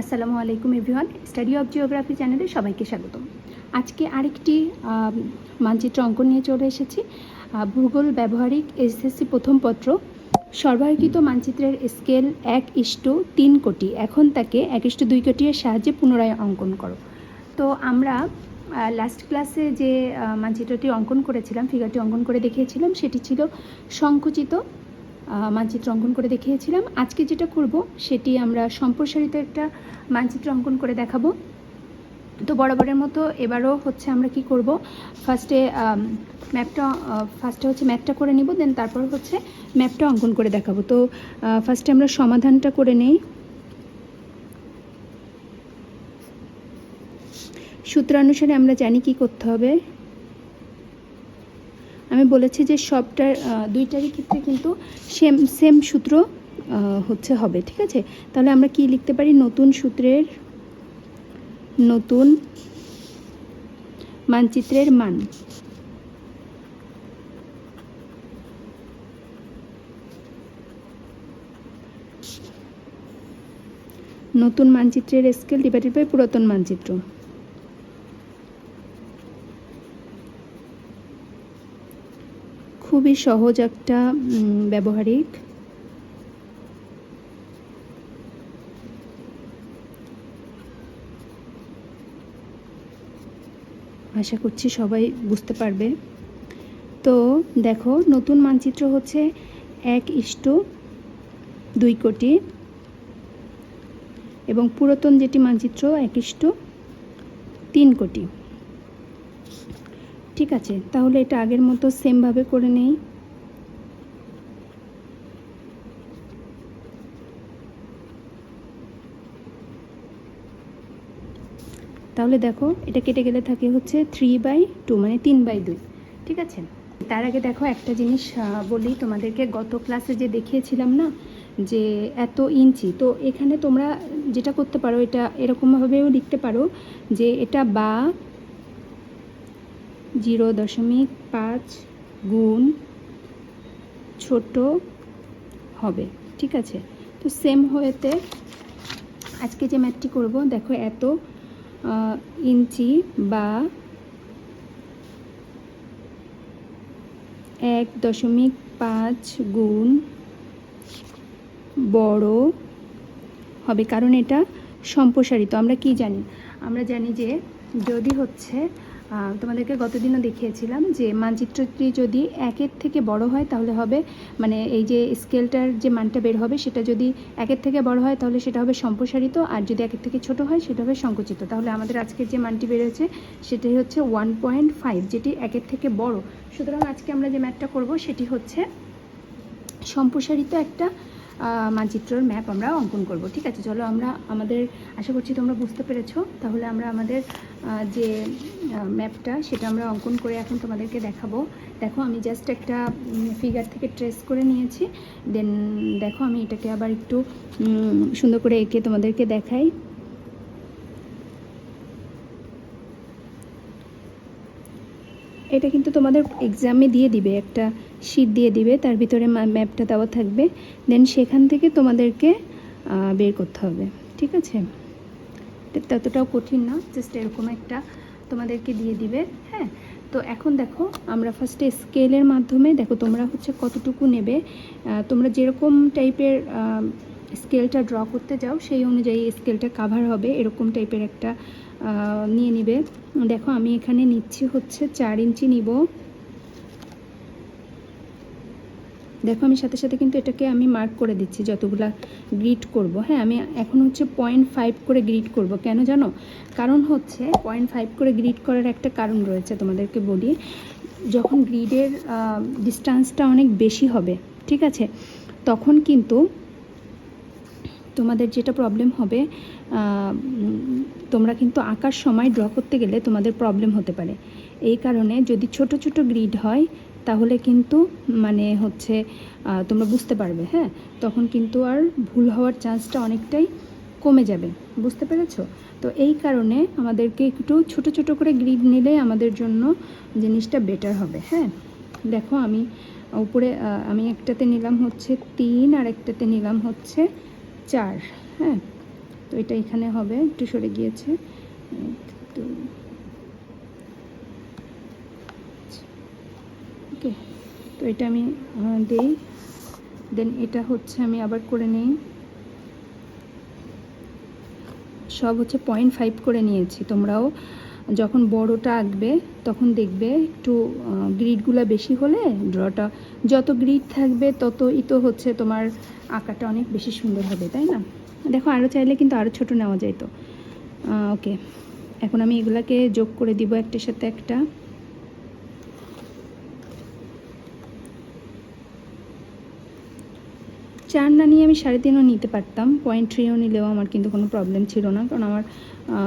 আসসালামু আলাইকুম everyone. Study of geography চ্যানেলে সবাইকে স্বাগতম। আজকে আরেকটি মানচিত্র অঙ্কন নিয়ে চলে এসেছি। ভূগোল, ব্যবহারিক এসএসসি প্রথম পত্র। সরবরাহকৃত মানচিত্রের স্কেল এক ইস্টু তিন কোটি। এখন তাকে এক ইস্টু দুই কোটির সাহায্যে পুনরায় অঙ্কন করো। তো আমরা লাস্ট ক্লাসে যে মানচিত্রটি অঙ্কন করেছিলাম ফিগারটি অঙ্কন করে দেখিয়েছিলাম, সেটি ছিল সংকুচিত মানচিত্র অঙ্কন করে দেখিয়েছিলাম। আজকে যেটা করব, সেটি আমরা সম্প্রসারিত একটা মানচিত্র অঙ্কন করে দেখাবো। তো বরাবরের মতো এবারও হচ্ছে আমরা কি করব ফার্স্টে ম্যাপটা ফার্স্টে হচ্ছে ম্যাপটা করে নিব দেন তারপর হচ্ছে ম্যাপটা অঙ্কন করে দেখাবো। তো ফার্স্টে আমরা সমাধানটা করে নেই। সূত্রানুসারে আমরা জানি কি করতে হবে। আমি বলেছি যে সবটার দুইটারই ক্ষেত্রে কিন্তু সেম সেম সূত্র হচ্ছে হবে, ঠিক আছে? তাহলে আমরা কি লিখতে পারি? নতুন সূত্রের, নতুন মানচিত্রের মান। নতুন মানচিত্রের স্কেল ডিভাইডেড বাই পুরাতন মানচিত্র। খুবই সহজ একটা ব্যবহারিক। আশা করছি সবাই বুঝতে পারবে। তো দেখো, নতুন মানচিত্র হচ্ছে এক ইস্টু দুই কোটি এবং পুরাতন যেটি মানচিত্র, এক ইস্টু তিন কোটি। ঠিক আছে, তাহলে এটা আগের মতো সেমভাবে করে নেই। তাহলে দেখো, এটা কেটে গেলে থাকে হচ্ছে থ্রি বাই টু মানে তিন বাই দুই, ঠিক আছে? তার আগে দেখো একটা জিনিস বলি তোমাদেরকে, গত ক্লাসে যে দেখিয়েছিলাম না, যে এত ইঞ্চি, তো এখানে তোমরা যেটা করতে পারো, এটা এরকমভাবেও লিখতে পারো যে এটা বা জিরো দশমিক পাঁচ গুণ ছোট হবে, ঠিক আছে? তো সেম হয়েতে আজকে যে ম্যাথটি করব, দেখো এত ইঞ্চি বা এক দশমিক পাঁচ গুণ বড় হবে, কারণ এটা সম্প্রসারিত। আমরা কি জানি? আমরা জানি যে যদি হচ্ছে তোমাদেরকে গতদিনও দেখিয়েছিলাম যে মানচিত্রটি যদি একের থেকে বড় হয়, তাহলে হবে মানে এই যে স্কেলটার যে মানটা বের হবে, সেটা যদি একের থেকে বড় হয়, তাহলে সেটা হবে সম্প্রসারিত। আর যদি একের থেকে ছোট হয়, সেটা হবে সংকুচিত। তাহলে আমাদের আজকের যে মানটি বেরোচ্ছে সেটাই হচ্ছে ওয়ান পয়েন্ট ফাইভ, যেটি একের থেকে বড়। সুতরাং আজকে আমরা যে ম্যাথটা করব, সেটি হচ্ছে সম্প্রসারিত একটা মানচিত্রর ম্যাপ আমরা অঙ্কন করব, ঠিক আছে? চলো আমরা আমাদের, আশা করছি তোমরা বুঝতে পেরেছ। তাহলে আমরা আমাদের যে ম্যাপটা সেটা আমরা অঙ্কন করে এখন তোমাদেরকে দেখাবো। দেখো, আমি জাস্ট একটা ফিগার থেকে ট্রেস করে নিয়েছি। দেন দেখো, আমি এটাকে আবার একটু সুন্দর করে এঁকে তোমাদেরকে দেখাই। এটা কিন্তু তোমাদের এক্সামে দিয়ে দিবে একটা শীট দিয়ে দিবে, তার ভিতরে ম্যাপটা দেওয়া থাকবে। দেন সেখান থেকে তোমাদেরকে বের করতে হবে, ঠিক আছে? ততটাও কঠিন না জাস্ট এরকম একটা তোমাদেরকে দিয়ে দিবে হ্যাঁ? তো এখন দেখো, আমরা ফার্স্টে স্কেলের মাধ্যমে, দেখো তোমরা হচ্ছে কতটুকু নেবে। তোমরা যেরকম টাইপের স্কেলটা ড্র করতে যাও, সেই অনুযায়ী স্কেলটা কাভার হবে, এরকম টাইপের একটা নিয়ে নিবে। দেখো আমি এখানে নিচ্ছি হচ্ছে চার ইঞ্চি নিব। দেখো আমি সাথে সাথে কিন্তু এটাকে আমি মার্ক করে দিচ্ছি, যতগুলা গ্রিড করব। হ্যাঁ আমি এখন হচ্ছে পয়েন্ট ফাইভ করে গ্রিড করব। কেন জানো? কারণ হচ্ছে পয়েন্ট ফাইভ করে গ্রিড করার একটা কারণ রয়েছে তোমাদেরকে বলি, যখন গ্রিডের ডিস্টেন্সটা অনেক বেশি হবে, ঠিক আছে? তখন কিন্তু তোমাদের যেটা প্রবলেম হবে তোমরা কিন্তু আঁকার সময় ড্র করতে গেলে তোমাদের প্রবলেম হতে পারে। এই কারণে যদি ছোট ছোট গ্রিড হয় তাহলে কিন্তু মানে হচ্ছে তোমরা বুঝতে পারবে হ্যাঁ? তখন কিন্তু আর ভুল হওয়ার চান্সটা অনেকটাই কমে যাবে। বুঝতে পেরেছ? তো এই কারণে আমাদেরকে একটু ছোট ছোট করে গ্রিড নিলে আমাদের জন্য জিনিসটা বেটার হবে হ্যাঁ? দেখো আমি উপরে আমি একটাতে নিলাম হচ্ছে তিন আর একটাতে নিলাম হচ্ছে চার হ্যাঁ? তো এটা এখানে হবে একটু সরে গিয়েছে। এক, দুই। ওকে? তো এটা আমি দেই। দেন এটা হচ্ছে আমি আবার করে নিই। সব হচ্ছে পয়েন্ট ফাইভ করে নিয়েছি তোমরাও। যখন বড়টা আঁকবে, তখন দেখবে একটু গ্রিডগুলো বেশি হলে ড্রটা যত গ্রিড থাকবে ততই তো হচ্ছে তোমার আঁকাটা অনেক বেশি সুন্দর হবে, তাই না? দেখো আরও চাইলে কিন্তু আরও ছোট নেওয়া যায় তো। ওকে। এখন আমি এগুলাকে যোগ করে দিব একটার সাথে একটা। চার না নিয়ে আমি সাড়ে তিনও নিতে পারতাম। পয়েন্ট থ্রিও নিলেও আমার কিন্তু কোনো প্রবলেম ছিল না, কারণ আমার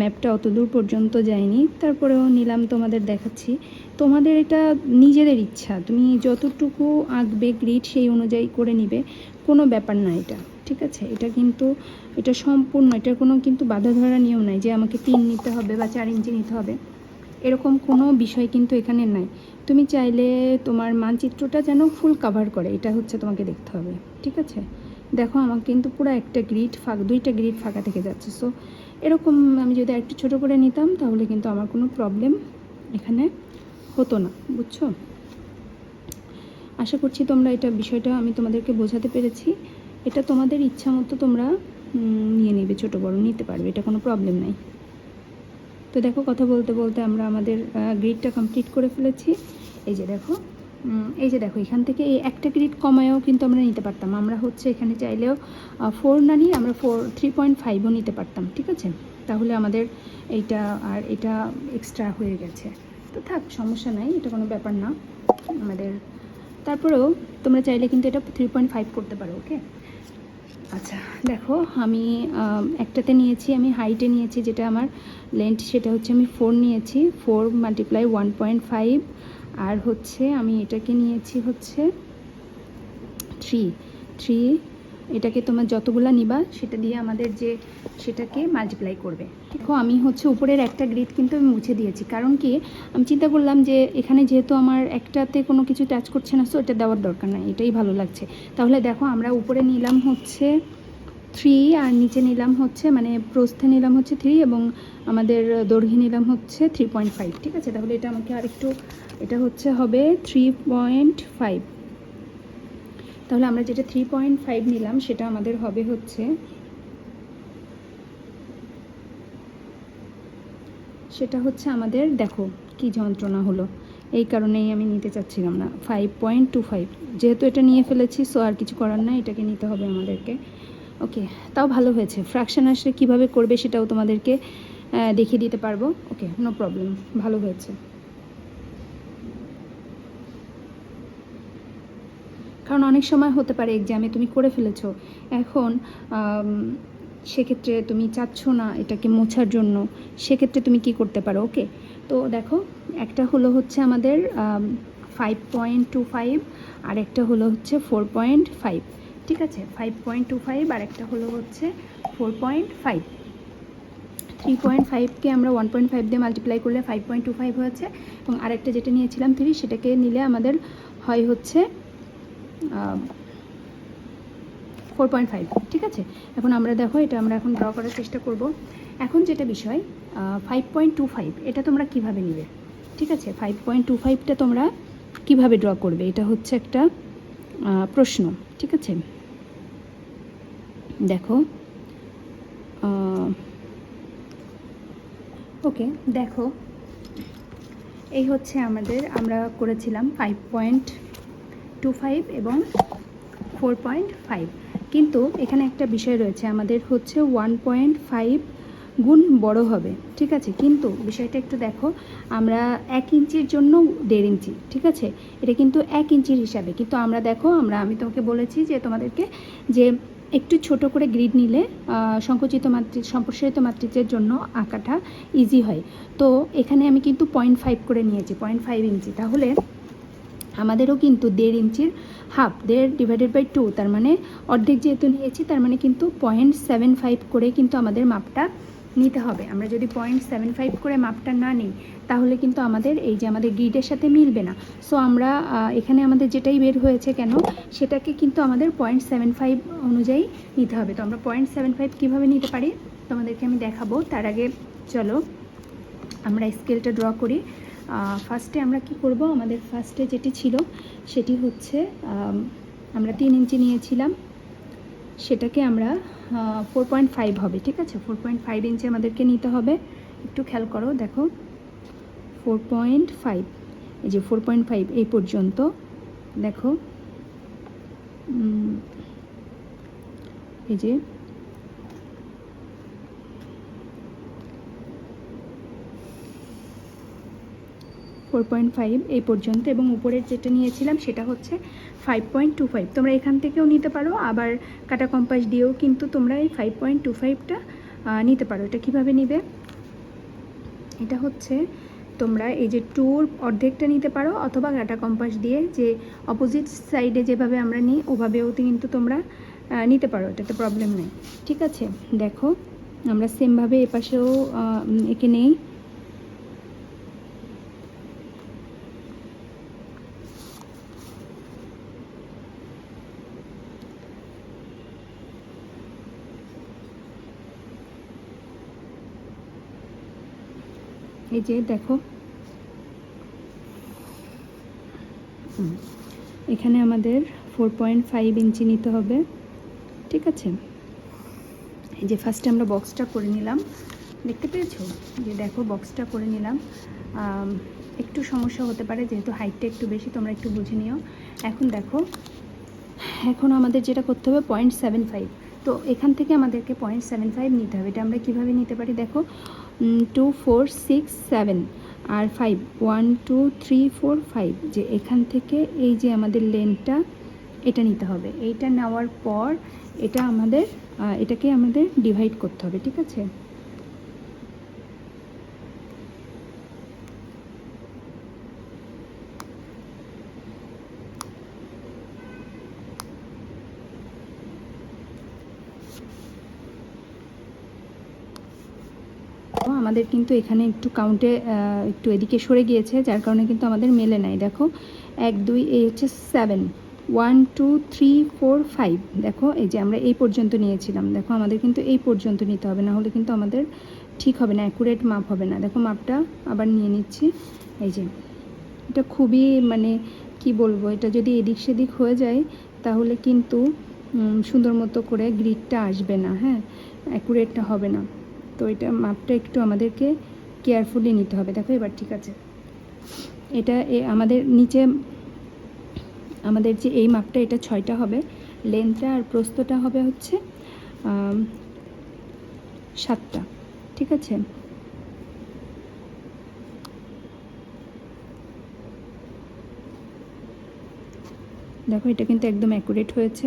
ম্যাপটা অত দূর পর্যন্ত যায়নি। তারপরেও নিলাম তোমাদের দেখাচ্ছি। তোমাদের এটা নিজেদের ইচ্ছা। তুমি যতটুকু আঁকবে গ্রিড সেই অনুযায়ী করে নিবে। কোনো ব্যাপার না এটা, ঠিক আছে? এটা কিন্তু, এটা সম্পূর্ণ, এটার কোনো কিন্তু বাধা ধরা নিয়ম নাই যে আমাকে তিন নিতে হবে বা চার ইঞ্চি নিতে হবে। এরকম কোনো বিষয় কিন্তু এখানে নাই। তুমি চাইলে তোমার মানচিত্রটা যেন ফুল কাভার করে, এটা হচ্ছে তোমাকে দেখতে হবে, ঠিক আছে? দেখো আমার কিন্তু পুরো একটা গ্রিড ফাঁক, দুইটা গ্রিড ফাঁকা থেকে যাচ্ছে। সো এরকম আমি যদি একটু ছোট করে নিতাম, তাহলে কিন্তু আমার কোনো প্রবলেম এখানে হতো না, বুঝছ? আশা করছি তোমরা এটা বিষয়টা আমি তোমাদেরকে বোঝাতে পেরেছি। এটা তোমাদের ইচ্ছা মতো তোমরা নিয়ে নেবে, ছোট বড় নিতে পারবে, এটা কোনো প্রবলেম নাই। তো দেখো কথা বলতে বলতে আমরা আমাদের গ্রিডটা কমপ্লিট করে ফেলেছি। এই যে দেখো এই যে দেখো, এখান থেকে এই একটা গ্রিড কমায়ও কিন্তু আমরা নিতে পারতাম। আমরা হচ্ছে এখানে চাইলেও ফোর না নিয়ে আমরা ফোর থ্রি পয়েন্ট ফাইভও নিতে পারতাম, ঠিক আছে? তাহলে আমাদের এইটা আর এটা এক্সট্রা হয়ে গেছে। তো থাক, সমস্যা নাই, এটা কোনো ব্যাপার না। আমাদের, তারপরেও তোমরা চাইলে কিন্তু এটা থ্রি পয়েন্ট ফাইভ করতে পারো ওকে আচ্ছা দেখো, আমি একটাতে নিয়েছি, আমি হাইটে নিয়েছি, যেটা আমার লেন্থ সেটা হচ্ছে আমি ফোর নিয়েছি। Four multiply one point five আর হচ্ছে আমি এটাকে নিয়েছি হচ্ছে থ্রি থ্রি এটাকে তোমার যতগুলা নিবা, সেটা দিয়ে আমাদের যে সেটাকে মাল্টিপ্লাই করবে। দেখো, আমি হচ্ছে উপরের একটা গ্রিড কিন্তু আমি মুছে দিয়েছি। কারণ কি? আমি চিন্তা করলাম যে এখানে যেহেতু আমার একটাতে কোনো কিছু টাচ করছে না সো এটা দেওয়ার দরকার নাই, এটাই ভালো লাগছে। তাহলে দেখো, আমরা উপরে নিলাম হচ্ছে থ্রি আর নিচে নিলাম হচ্ছে মানে প্রস্থে নিলাম হচ্ছে থ্রি এবং আমাদের দৈর্ঘ্যে নিলাম হচ্ছে থ্রি পয়েন্ট ফাইভ ঠিক আছে? তাহলে এটা আমাকে আরেকটু, এটা হচ্ছে হবে থ্রি পয়েন্ট ফাইভ তাহলে আমরা যেটা থ্রি পয়েন্ট ফাইভ নিলাম, সেটা আমাদের হবে হচ্ছে সেটা হচ্ছে আমাদের, দেখো কি যন্ত্রণা হলো। এই কারণেই আমি নিতে চাচ্ছিলাম না। ফাইভ পয়েন্ট টু ফাইভ যেহেতু এটা নিয়ে ফেলেছি সো আর কিছু করার নাই, এটাকে নিতে হবে আমাদেরকে। ওকে তাও ভালো হয়েছে। ফ্র্যাকশন আসলে কীভাবে করবে সেটাও তোমাদেরকে দেখিয়ে দিতে পারব। ওকে নো প্রবলেম ভালো হয়েছে। কারণ অনেক সময় হতে পারে এক্সামে তুমি করে ফেলেছো। এখন সেক্ষেত্রে তুমি চাচ্ছ না এটাকে মোছার জন্য। সেক্ষেত্রে তুমি কি করতে পারো? ওকে তো দেখো, একটা হলো হচ্ছে আমাদের ফাইভ পয়েন্ট টু ফাইভ আর একটা হলো হচ্ছে ফোর পয়েন্ট ফাইভ ঠিক আছে? ফাইভ পয়েন্ট টু ফাইভ আর একটা হলো হচ্ছে four point five three point ফাইভকে আমরা ওয়ান পয়েন্ট ফাইভ দিয়ে মাল্টিপ্লাই করলে ফাইভ পয়েন্ট টু ফাইভ হয়েছে। এবং আরেকটা যেটা নিয়েছিলাম থ্রি সেটাকে নিলে আমাদের হয় হচ্ছে ফোর পয়েন্ট ফাইভ ঠিক আছে? এখন আমরা দেখো, এটা আমরা এখন ড্র করার চেষ্টা করব। এখন যেটা বিষয় ফাইভ পয়েন্ট টু ফাইভ এটা তোমরা কীভাবে নিবে? ঠিক আছে? ফাইভ পয়েন্ট টু ফাইভটা তোমরা কীভাবে ড্র করবে? এটা হচ্ছে একটা প্রশ্ন, ঠিক আছে? দেখো ওকে দেখো, এই হচ্ছে আমাদের, আমরা করেছিলাম ফাইভ পয়েন্ট টু ফাইভ এবং ফোর পয়েন্ট ফাইভ কিন্তু এখানে একটা বিষয় রয়েছে, আমাদের হচ্ছে ওয়ান পয়েন্ট ফাইভ গুণ বড় হবে, ঠিক আছে? কিন্তু বিষয়টা একটু দেখো, আমরা এক ইঞ্চির জন্য দেড় ইঞ্চি, ঠিক আছে? এটা কিন্তু এক ইঞ্চির হিসাবে। কিন্তু আমরা দেখো, আমরা, আমি তোমাকে বলেছি যে তোমাদেরকে যে একটু ছোট করে গ্রিড নিলে সংকুচিত মাতৃ, সম্প্রসারিত মাতৃত্বের জন্য আঁকাটা ইজি হয়। তো এখানে আমি কিন্তু পয়েন্ট ফাইভ করে নিয়েছি পয়েন্ট ফাইভ ইঞ্চি। তাহলে আমাদেরও কিন্তু দেড় ইঞ্চির হাফ, দেড় ডিভাইডেড বাই টু তার মানে অর্ধেক যেহেতু নিয়েছি, তার মানে কিন্তু পয়েন্ট সেভেন ফাইভ করে কিন্তু আমাদের মাপটা নিতে হবে। আমরা যদি পয়েন্ট সেভেন ফাইভ করে মাপটা না নিই, তাহলে কিন্তু আমাদের এই যে আমাদের গ্রিডের সাথে মিলবে না। সো আমরা এখানে আমাদের যেটাই বের হয়েছে কেন, সেটাকে কিন্তু আমাদের পয়েন্ট সেভেন ফাইভ অনুযায়ী নিতে হবে। তো আমরা পয়েন্ট সেভেন ফাইভ কীভাবে নিতে পারি? তোমাদেরকে আমি দেখাবো। তার আগে চলো, আমরা স্কেলটা ড্র করি। ফার্স্টে আমরা কি করব? আমাদের ফার্স্টে যেটি ছিল, সেটি হচ্ছে আমরা তিন ইঞ্চি নিয়েছিলাম। সেটাকে আমরা ফোর পয়েন্ট ফাইভ হবে, ঠিক আছে? ফোর পয়েন্ট ফাইভ ইঞ্চি আমাদেরকে নিতে হবে। একটু খেয়াল করো, দেখো। ফোর পয়েন্ট ফাইভ এই যে ফোর পয়েন্ট ফাইভ এই পর্যন্ত, দেখো। এই যে ফোর পয়েন্ট ফাইভ এই পর্যন্ত এবং উপরের যেটা নিয়েছিলাম সেটা হচ্ছে ফাইভ পয়েন্ট টু ফাইভ। তোমরা এখান থেকেও নিতে পারো, আবার কাটা কম্পাস দিয়েও কিন্তু তোমরা এই ফাইভ পয়েন্ট টু ফাইভটা নিতে পারো। এটা কীভাবে নিবে? এটা হচ্ছে তোমরা এই যে টুর অর্ধেকটা নিতে পারো অথবা কাটা কম্পাস দিয়ে যে অপোজিট সাইডে যেভাবে আমরা নিই, ওভাবেও কিন্তু তোমরা নিতে পারো। এটাতে প্রবলেম নেই। ঠিক আছে? দেখো, আমরা সেমভাবে এপাশেও এঁকে নেই। এই যে দেখো। এখানে আমাদের ফোর পয়েন্ট ফাইভ ইঞ্চি নিতে হবে। ঠিক আছে? এই যে ফার্স্টে আমরা বক্সটা করে নিলাম। দেখতে পেয়েছ? যে দেখো বক্সটা করে নিলাম। একটু সমস্যা হতে পারে, যেহেতু হাইটটা একটু বেশি, তোমরা একটু বুঝে নিও। এখন দেখো, এখন আমাদের যেটা করতে হবে পয়েন্ট সেভেন ফাইভ তো এখান থেকে আমাদেরকে পয়েন্ট সেভেন ফাইভ নিতে হবে। এটা আমরা কীভাবে নিতে পারি? দেখো টু ফোর সিক্স সেভেন আর five one two three four five যে এখান থেকে এই যে আমাদের লেনটা এটা নিতে হবে। এইটা নেওয়ার পর এটা আমাদের এটাকে আমাদের ডিভাইড করতে হবে, ঠিক আছে তো আমাদের কিন্তু এখানে একটু কাউন্টে একটু এদিকে সরে গিয়েছে, যার কারণে কিন্তু আমাদের মেলে নাই। দেখো, এক, দুই, এই হচ্ছে seven one two three four five দেখো, এই যে আমরা এই পর্যন্ত নিয়েছিলাম। দেখো, আমাদের কিন্তু এই পর্যন্ত নিতে হবে, না হলে কিন্তু আমাদের ঠিক হবে না অ্যাকুরেট মাপ হবে না। দেখো মাপটা আবার নিয়ে নিচ্ছি। এই যে, এটা খুবই মানে কি বলব, এটা যদি এদিক সেদিক হয়ে যায়, তাহলে কিন্তু সুন্দর মতো করে গ্রিডটা আসবে না হ্যাঁ? অ্যাকুরেটটা হবে না। তো এটা মাপটা একটু আমাদেরকে কেয়ারফুলি নিতে হবে। দেখো, এবার ঠিক আছে। এটা আমাদের নিচে, আমাদের যে এই মাপটা, এটা ছয়টা হবে। লেন্থটা আর প্রস্থটা হবে হচ্ছে সাতটা। ঠিক আছে? দেখো, এটা কিন্তু একদম অ্যাকুরেট হয়েছে।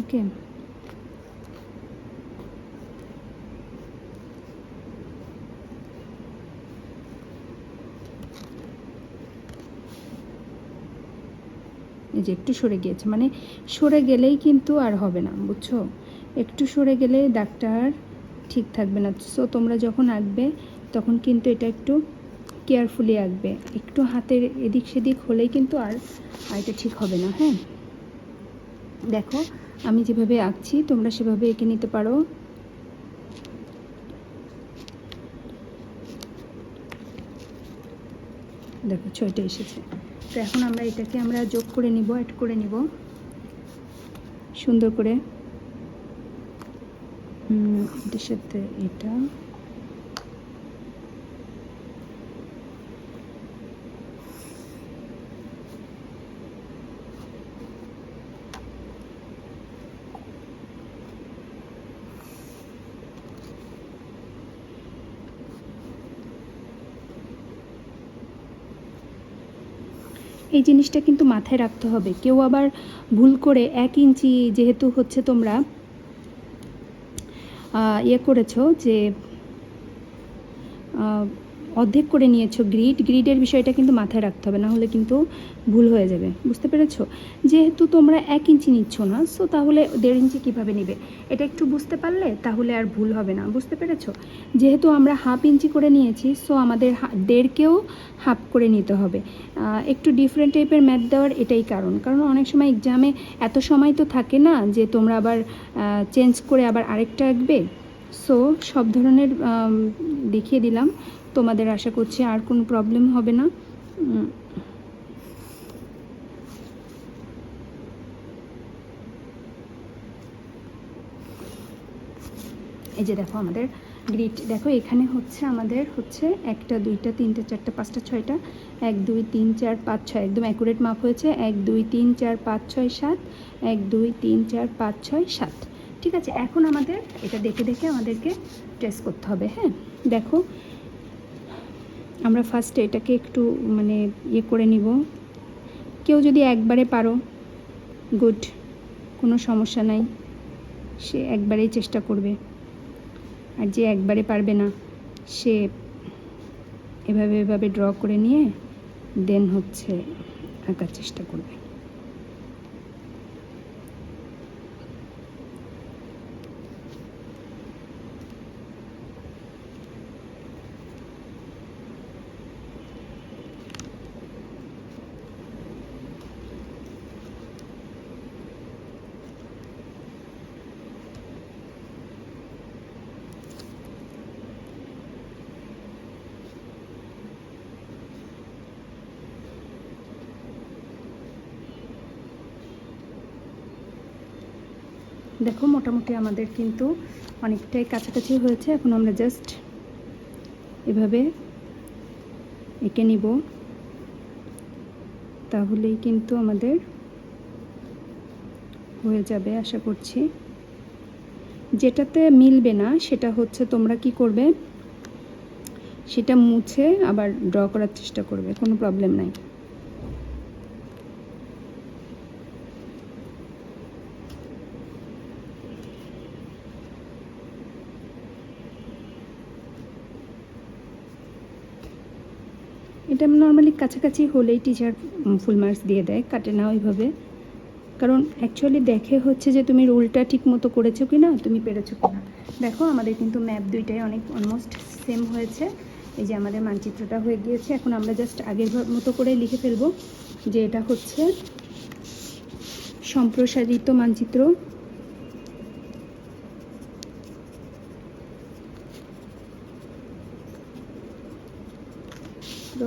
ওকে যে একটু সরে গিয়েছে। মানে সরে গেলেই কিন্তু আর হবে না, বুঝছ? একটু সরে গেলে আর ঠিক থাকবে না। সো তোমরা যখন আঁকবে, তখন কিন্তু এটা একটু কেয়ারফুলি আঁকবে। একটু হাতের এদিক সেদিক হলেই কিন্তু আর আর এটা ঠিক হবে না হ্যাঁ? দেখো, আমি যেভাবে আঁকছি, তোমরা সেভাবে এঁকে নিতে পারো। দেখো, ছয়টা এসেছে। তো এখন আমরা এটাকে আমরা যোগ করে নিব অ্যাড করে নিব। সুন্দর করে। এটার সাথে এটা। এই জিনিসটা কিন্তু মাথায় রাখতে হবে। কেউ আবার ভুল করে এক ইঞ্চি যেহেতু হচ্ছে তোমরা ইয়ে করেছ যে অর্ধেক করে নিয়েছো গ্রিড গ্রিডের বিষয়টা কিন্তু মাথায় রাখতে হবে, না হলে কিন্তু ভুল হয়ে যাবে। বুঝতে পেরেছ? যেহেতু তোমরা এক ইঞ্চি নিচ্ছ না সো তাহলে দেড় ইঞ্চি কীভাবে নেবে? এটা একটু বুঝতে পারলে তাহলে আর ভুল হবে না, বুঝতে পেরেছ? যেহেতু আমরা হাফ ইঞ্চি করে নিয়েছি সো আমাদের দেড়কেও হাফ করে নিতে হবে। একটু ডিফারেন্ট টাইপের ম্যাথ দেওয়ার এটাই কারণ। কারণ অনেক সময় এক্সামে এত সময় তো থাকে না যে তোমরা আবার চেঞ্জ করে আবার আরেকটা আঁকবে। সো সব ধরনের দেখিয়ে দিলাম। তোমাদের আশা করছি আর কোনো প্রবলেম হবে না। এই যে দেখো আমাদের গ্রিড দেখো এখানে হচ্ছে আমাদের হচ্ছে একটা, দুইটা, তিনটা, চারটা, পাঁচটা, ছয়টা, এক, দুই, তিন, চার, পাঁচ, ছয়, একদম অ্যাকুরেট মাপ হয়েছে। এক, দুই, তিন, চার, পাঁচ, ছয়, সাত, এক, দুই, তিন, চার, পাঁচ, ছয়, সাত। ঠিক আছে, এখন আমাদের এটা দেখে দেখে আমাদেরকে ট্রেস করতে হবে হ্যাঁ? দেখো আমরা ফার্স্টে এটাকে একটু মানে ইয়ে করে নিব। কেউ যদি একবারে পারো গুড কোনো সমস্যা নাই। সে একবারেই চেষ্টা করবে। আর যে একবারে পারবে না, সে এভাবে এভাবে ড্র করে নিয়ে দেন হচ্ছে আঁকার চেষ্টা করবে। দেখো, মোটামুটি আমাদের কিন্তু অনেকটাই কাছাকাছি হয়েছে। এখন আমরা জাস্ট এভাবে এঁকে নিব। তাহলেই কিন্তু আমাদের হয়ে যাবে, আশা করছি। যেটাতে মিলবে না, সেটা হচ্ছে তোমরা কি করবে? সেটা মুছে আবার ড্র করার চেষ্টা করবে, কোনো প্রবলেম নাই। এটা নর্মালি কাছাকাছি হলেই টিচার ফুল মার্কস দিয়ে দেয়, কাটে না ওইভাবে। কারণ অ্যাকচুয়ালি দেখে হচ্ছে যে তুমি রুলটা ঠিক মতো করেছ কি না তুমি পেরেছ কি না দেখো, আমাদের কিন্তু ম্যাপ দুইটাই অনেক অলমোস্ট সেম হয়েছে। এই যে আমাদের মানচিত্রটা হয়ে গিয়েছে। এখন আমরা জাস্ট আগের মতো করে লিখে ফেলব যে এটা হচ্ছে সম্প্রসারিত মানচিত্র। তো